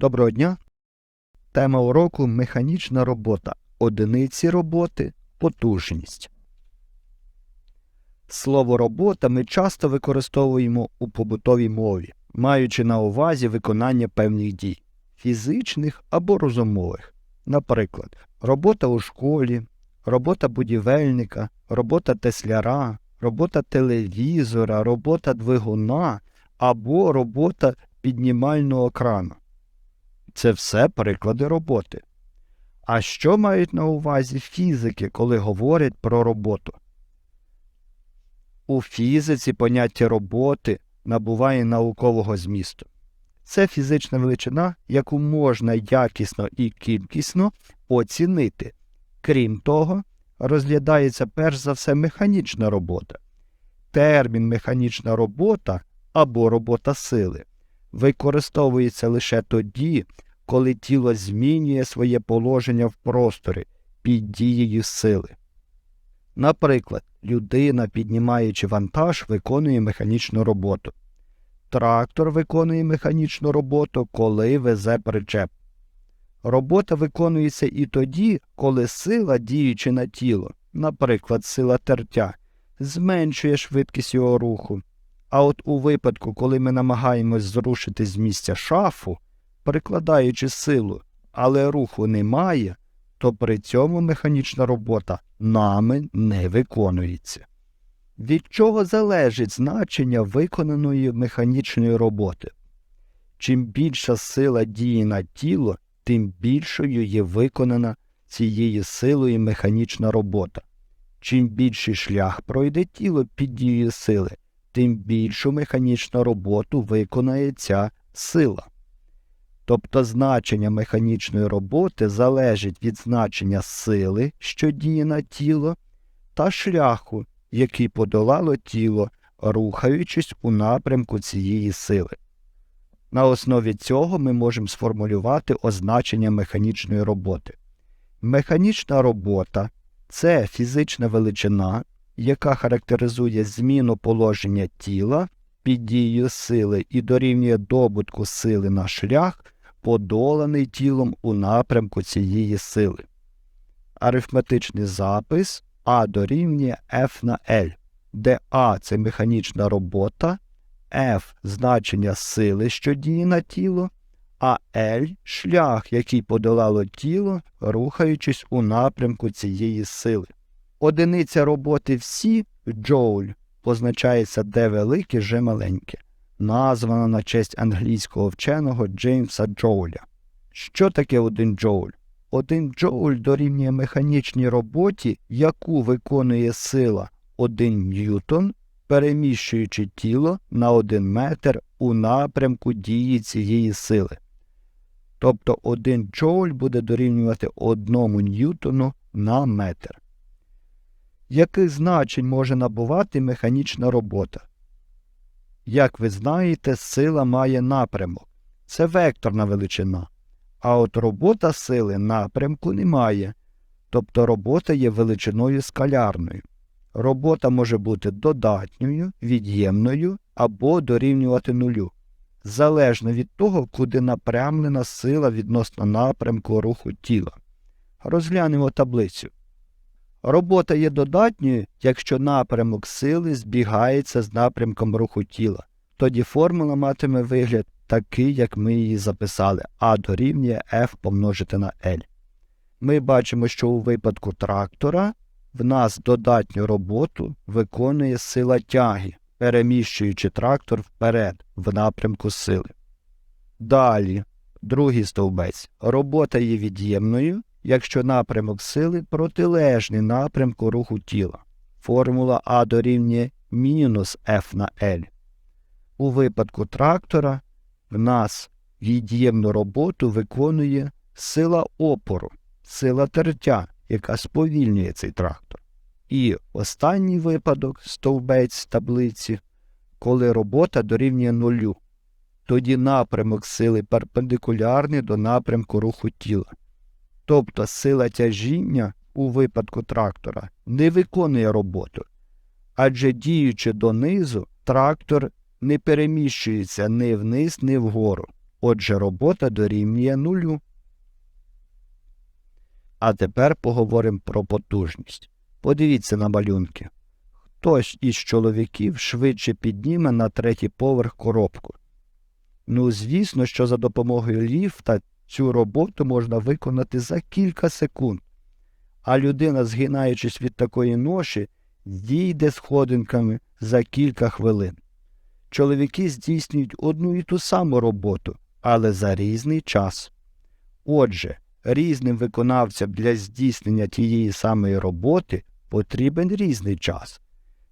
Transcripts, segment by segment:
Доброго дня. Тема уроку механічна робота. Одиниці роботи, потужність. Слово робота ми часто використовуємо у побутовій мові, маючи на увазі виконання певних дій фізичних або розумових. Наприклад, робота у школі, робота будівельника, робота тесляра, робота телевізора, робота двигуна або робота піднімального крану. Це все приклади роботи. А що мають на увазі фізики, коли говорять про роботу? У фізиці поняття роботи набуває наукового змісту. Це фізична величина, яку можна якісно і кількісно оцінити. Крім того, розглядається перш за все механічна робота. Термін механічна робота або робота сили використовується лише тоді, коли тіло змінює своє положення в просторі під дією сили. Наприклад, людина, піднімаючи вантаж, виконує механічну роботу. Трактор виконує механічну роботу, коли везе причеп. Робота виконується і тоді, коли сила, діючи на тіло, наприклад, сила тертя, зменшує швидкість його руху. А от у випадку, коли ми намагаємось зрушити з місця шафу, прикладаючи силу, але руху немає, то при цьому механічна робота нами не виконується. Від чого залежить значення виконаної механічної роботи? Чим більша сила діє на тіло, тим більшою є виконана цією силою механічна робота. Чим більший шлях пройде тіло під дією сили, тим більшу механічну роботу виконає ця сила. Тобто значення механічної роботи залежить від значення сили, що діє на тіло, та шляху, який подолало тіло, рухаючись у напрямку цієї сили. На основі цього ми можемо сформулювати означення механічної роботи. Механічна робота це фізична величина, яка характеризує зміну положення тіла під дією сили і дорівнює добутку сили на шлях, подоланий тілом у напрямку цієї сили. Арифметичний запис А дорівнює F на L, де А це механічна робота, F значення сили, що діє на тіло, а L шлях, який подолало тіло, рухаючись у напрямку цієї сили. Одиниця роботи всі джоуль позначається де велике, Ж маленьке, названа на честь англійського вченого Джеймса Джоуля. Що таке один джоуль? Один джоуль дорівнює механічній роботі, яку виконує сила 1 ньютон, переміщуючи тіло на 1 метр у напрямку дії цієї сили. Тобто 1 джоуль буде дорівнювати 1 ньютону на метр яких значень може набувати механічна робота. Як ви знаєте, сила має напрямок це векторна величина, а от робота сили напрямку не має, тобто робота є величиною скалярною. Робота може бути додатньою, від'ємною або дорівнювати нулю, залежно від того, куди напрямлена сила відносно напрямку руху тіла. Розглянемо таблицю. Робота є додатньою, якщо напрямок сили збігається з напрямком руху тіла. Тоді формула матиме вигляд такий, як ми її записали, а дорівнює F помножити на L. Ми бачимо, що у випадку трактора в нас додатню роботу виконує сила тяги, переміщуючи трактор вперед в напрямку сили. Далі, другий стовбець. Робота є від'ємною, якщо напрямок сили протилежний напрямку руху тіла. Формула А дорівнює мінус F на L. У випадку трактора в нас від'ємну роботу виконує сила опору, сила тертя, яка сповільнює цей трактор. І останній випадок стовбець таблиці, коли робота дорівнює нулю. Тоді напрямок сили перпендикулярний до напрямку руху тіла. Тобто сила тяжіння у випадку трактора не виконує роботу, адже діючи донизу, трактор не переміщується ні вниз, ні вгору. Отже, робота дорівнює нулю. А тепер поговоримо про потужність. Подивіться на малюнки. Хтось із чоловіків швидше підніме на третій поверх коробку. Ну, звісно, що за допомогою ліфта цю роботу можна виконати за кілька секунд, а людина, згинаючись від такої ноші, зійде сходинками за кілька хвилин. Чоловіки здійснюють одну і ту саму роботу, але за різний час. Отже, різним виконавцям для здійснення тієї самої роботи потрібен різний час.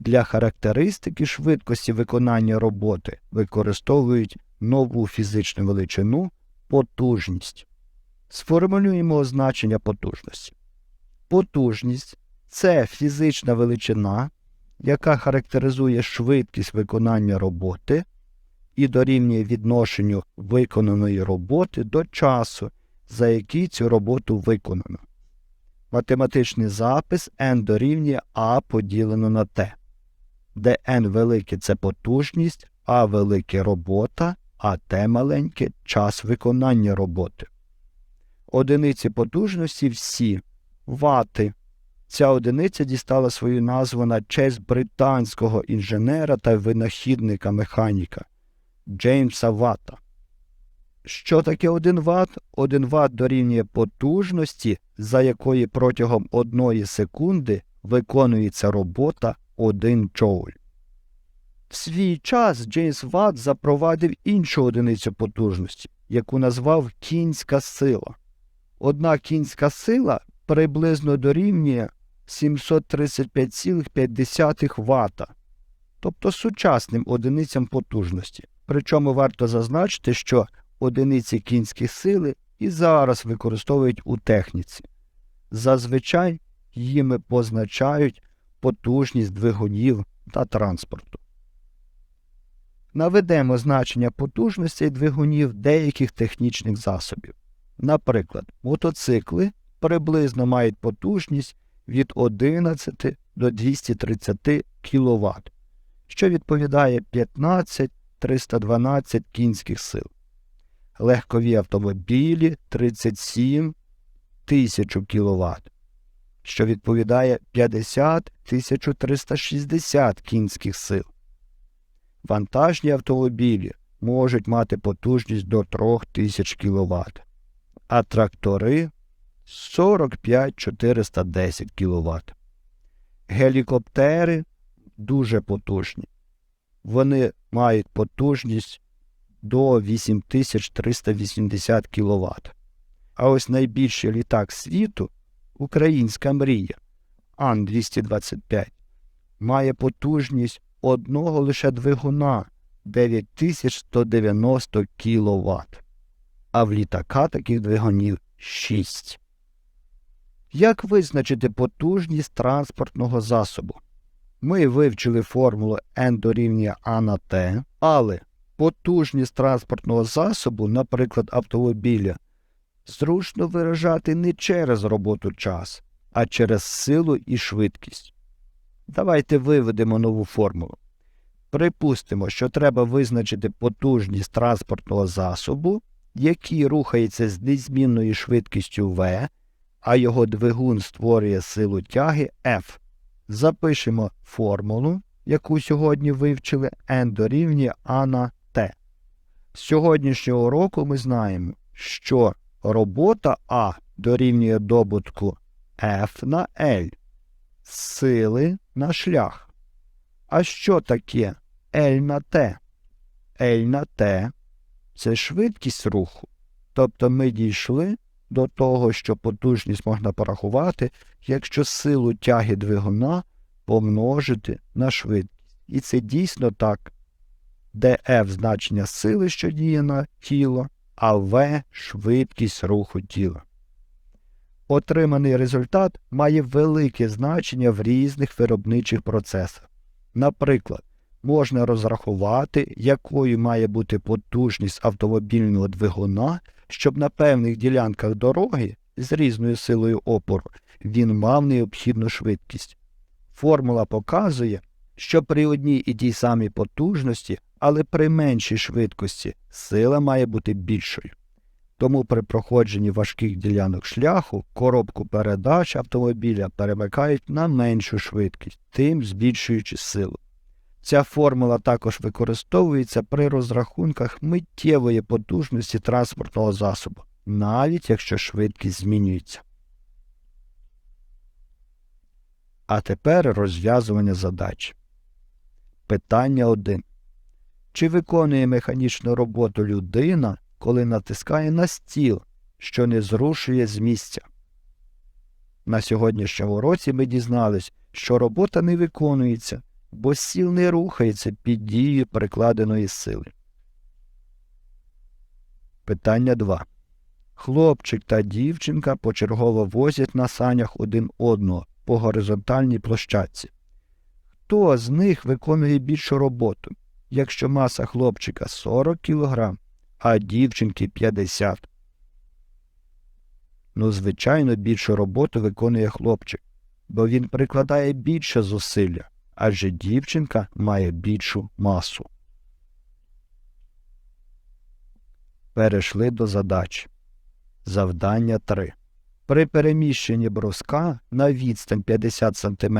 Для характеристики швидкості виконання роботи використовують нову фізичну величину потужність. Сформулюємо означення потужності. Потужність це фізична величина, яка характеризує швидкість виконання роботи і дорівнює відношенню виконаної роботи до часу, за який цю роботу виконано. Математичний запис n дорівнює А поділено на Т, де n велике це потужність, А велике робота, а Т маленьке час виконання роботи. Одиниці потужності всі вати. Ця одиниця дістала свою назву на честь британського інженера та винахідника механіка Джеймса Вата. Що таке 1 Вт? 1 Вт дорівнює потужності, за якої протягом одної секунди виконується робота 1 джоуль. В свій час Джеймс Ватт запровадив іншу одиницю потужності, яку назвав кінська сила. Одна кінська сила приблизно дорівнює 735,5 Вт, тобто сучасним одиницям потужності. Причому варто зазначити, що одиниці кінської сили і зараз використовують у техніці. Зазвичай їми позначають потужність двигунів та транспорту. Наведемо значення потужностей двигунів деяких технічних засобів. Наприклад, мотоцикли приблизно мають потужність від 11 до 230 кВт, що відповідає 15-312 кінських сил. Легкові автомобілі 37 тисяч кВт, що відповідає 50-1360 кінських сил. Вантажні автомобілі можуть мати потужність до 3000 кВт, а трактори 45-410 кВт. Гелікоптери дуже потужні. Вони мають потужність до 8380 кВт. А ось найбільший літак світу українська мрія Ан-225 має потужність одного лише двигуна 9190 кВт, а в літака таких двигунів 6. Як визначити потужність транспортного засобу? Ми вивчили формулу N дорівнює А на Т, але потужність транспортного засобу, наприклад, автомобіля, зручно виражати не через роботу час, а через силу і швидкість. Давайте виведемо нову формулу. Припустимо, що треба визначити потужність транспортного засобу, який рухається з незмінною швидкістю V, а його двигун створює силу тяги F. Запишемо формулу, яку сьогодні вивчили n дорівнює А на Т. З сьогоднішнього року ми знаємо, що робота А дорівнює добутку F на L, сили на шлях. А що таке L на T? L на T це швидкість руху. Тобто ми дійшли до того, що потужність можна порахувати, якщо силу тяги двигуна помножити на швидкість. І це дійсно так, де F значення сили, що діє на тіло, а V швидкість руху тіла. Отриманий результат має велике значення в різних виробничих процесах. Наприклад, можна розрахувати, якою має бути потужність автомобільного двигуна, щоб на певних ділянках дороги з різною силою опору він мав необхідну швидкість. Формула показує, що при одній і тій самій потужності але при меншій швидкості сила має бути більшою. Тому при проходженні важких ділянок шляху коробку передач автомобіля перемикають на меншу швидкість, тим збільшуючи силу. Ця формула також використовується при розрахунках миттєвої потужності транспортного засобу, навіть якщо швидкість змінюється. А тепер розв'язування задач. Питання 1. Чи виконує механічну роботу людина, коли натискає на стіл, що не зрушує з місця? На сьогоднішньому році ми дізнались, що робота не виконується, бо стіл не рухається під дією перекладеної сили. Питання 2. Хлопчик та дівчинка почергово возять на санях один одного по горизонтальній площадці. Хто з них виконує більшу роботу, якщо маса хлопчика 40 кг, а дівчинки 50 Ну, звичайно, більшу роботу виконує хлопчик, бо він прикладає більше зусилля, адже дівчинка має більшу масу. Перейшли до задач. Завдання 3. При переміщенні бруска на відстань 50 см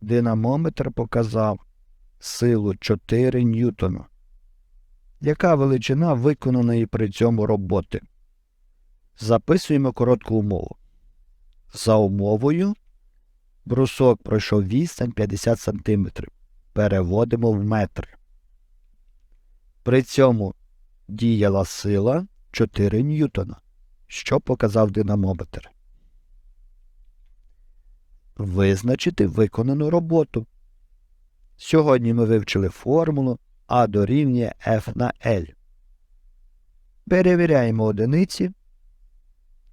динамометр показав силу 4 ньютона. Яка величина виконаної при цьому роботи? Записуємо коротку умову. За умовою брусок пройшов відстань 50 см. Переводимо в метри. При цьому діяла сила 4 ньютона, що показав динамометр. Визначити виконану роботу. Сьогодні ми вивчили формулу А дорівнює F на L. Перевіряємо одиниці.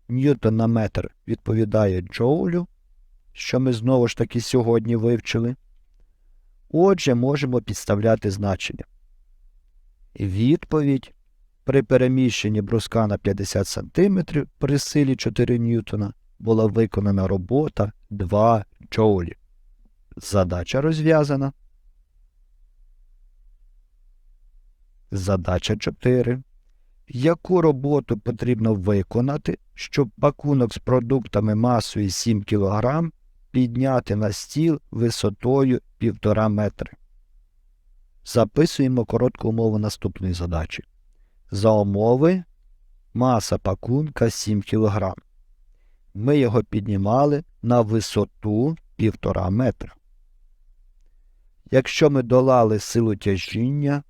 Ньютон на метр відповідає джоулю, що ми знову ж таки сьогодні вивчили. Отже, можемо підставляти значення. Відповідь при переміщенні бруска на 50 см при силі 4 ньютона була виконана робота 2 джоулі. Задача розв'язана. Задача 4. Яку роботу потрібно виконати, щоб пакунок з продуктами масою 7 кг підняти на стіл висотою 1,5 метри? Записуємо коротку умову наступної задачі. За умови маса пакунка 7 кг. Ми його піднімали на висоту 1,5 метра. Якщо ми долали силу тяжіння,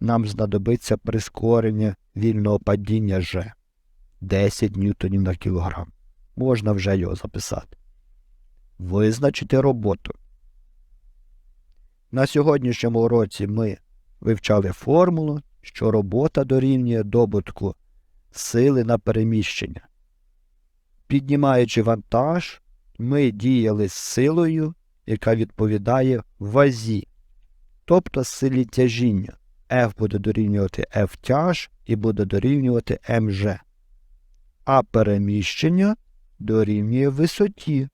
нам знадобиться прискорення вільного падіння G 10 ньютонів на кілограм. Можна вже його записати. Визначити роботу. На сьогоднішньому уроці ми вивчали формулу, що робота дорівнює добутку сили на переміщення. Піднімаючи вантаж, ми діяли з силою, яка відповідає вазі, тобто силі тяжіння. F буде дорівнювати F тяж і буде дорівнювати МЖ. А переміщення дорівнює висоті,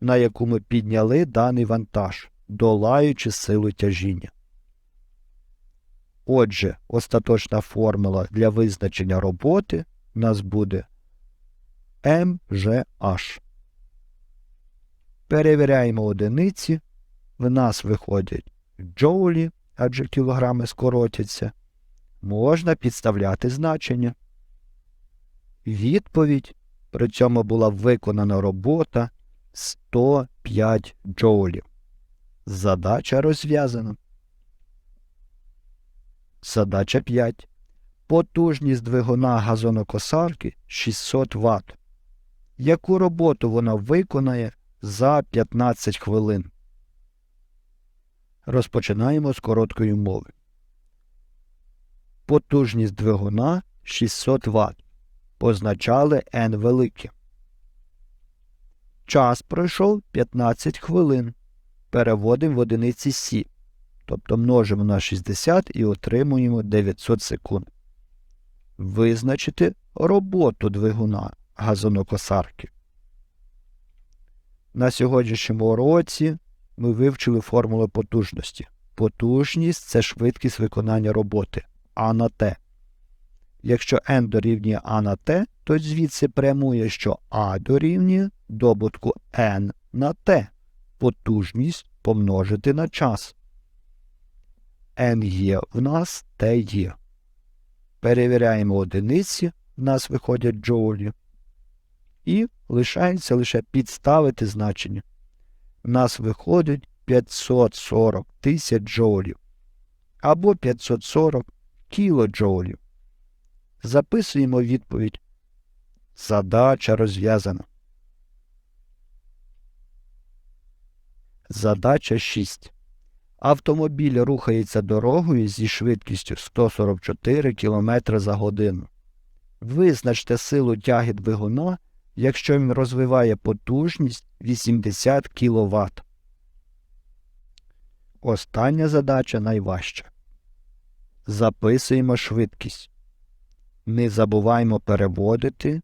на яку ми підняли даний вантаж, долаючи силу тяжіння. Отже, остаточна формула для визначення роботи у нас буде МЖH. Перевіряємо одиниці. В нас виходять джоулі, адже кілограми скоротяться. Можна підставляти значення. Відповідь при цьому була виконана робота 105 джоулів. Задача розв'язана. Задача 5. Потужність двигуна газонокосарки 600 Вт. Яку роботу вона виконає за 15 хвилин? Розпочинаємо з короткої мови. Потужність двигуна 600 Вт. Позначали N велике. Час пройшов 15 хвилин. Переводимо в одиниці Сі. Тобто множимо на 60 і отримуємо 900 секунд. Визначити роботу двигуна газонокосарки. На сьогоднішньому уроці ми вивчили формулу потужності. Потужність це швидкість виконання роботи А на Т. Якщо n дорівнює А на Т, то звідси прямує, що А дорівнює добутку n на Т. Потужність помножити на час. n є в нас, Т є. Перевіряємо одиниці, в нас виходять джоулі. І лишається лише підставити значення. В нас виходить 540 тисяч джоулів або 540 кілоджоулів. Записуємо відповідь. Задача розв'язана. Задача 6. Автомобіль рухається дорогою зі швидкістю 144 км за годину. Визначте силу тяги двигуна, якщо він розвиває потужність 80 кВт. Остання задача найважча. Записуємо швидкість. Не забуваємо переводити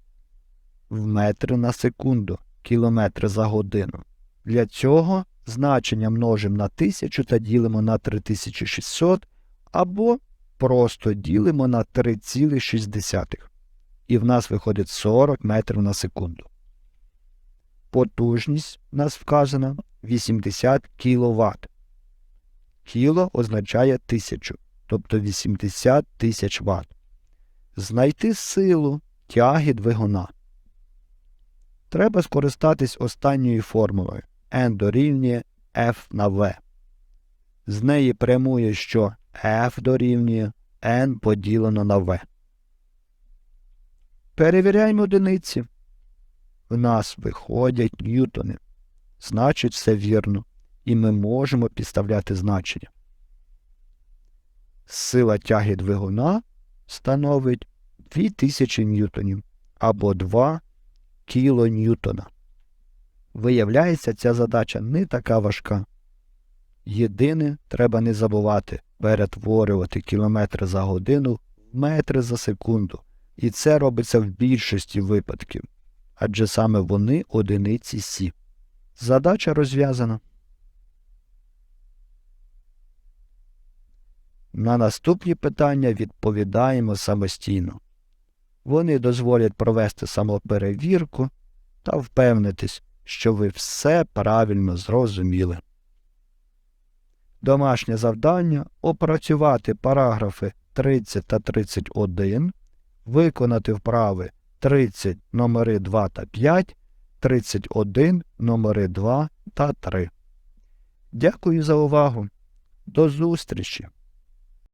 в метри на секунду, кілометри за годину. Для цього значення множимо на 1000 та ділимо на 3600 або просто ділимо на 3,6. І в нас виходить 40 метрів на секунду. Потужність у нас вказана 80 кВт. Кіло означає 1000, тобто 80 тисяч Вт. Знайти силу тяги двигуна. Треба скористатись останньою формулою n дорівнює F на V. З неї прямує, що F дорівнює n поділено на V. Перевіряємо одиниці. В нас виходять ньютони. Значить, все вірно. І ми можемо підставляти значення. Сила тяги двигуна становить 2000 ньютонів або 2 кілоньютона. Виявляється, ця задача не така важка. Єдине, треба не забувати перетворювати кілометри за годину в метри за секунду. І це робиться в більшості випадків, адже саме вони одиниці Сі. Задача розв'язана. На наступні питання відповідаємо самостійно. Вони дозволять провести самоперевірку та впевнитись, що ви все правильно зрозуміли. Домашнє завдання опрацювати параграфи 30 та 31, виконати вправи 30 номери 2 та 5, 31 номери 2 та 3. Дякую за увагу. До зустрічі!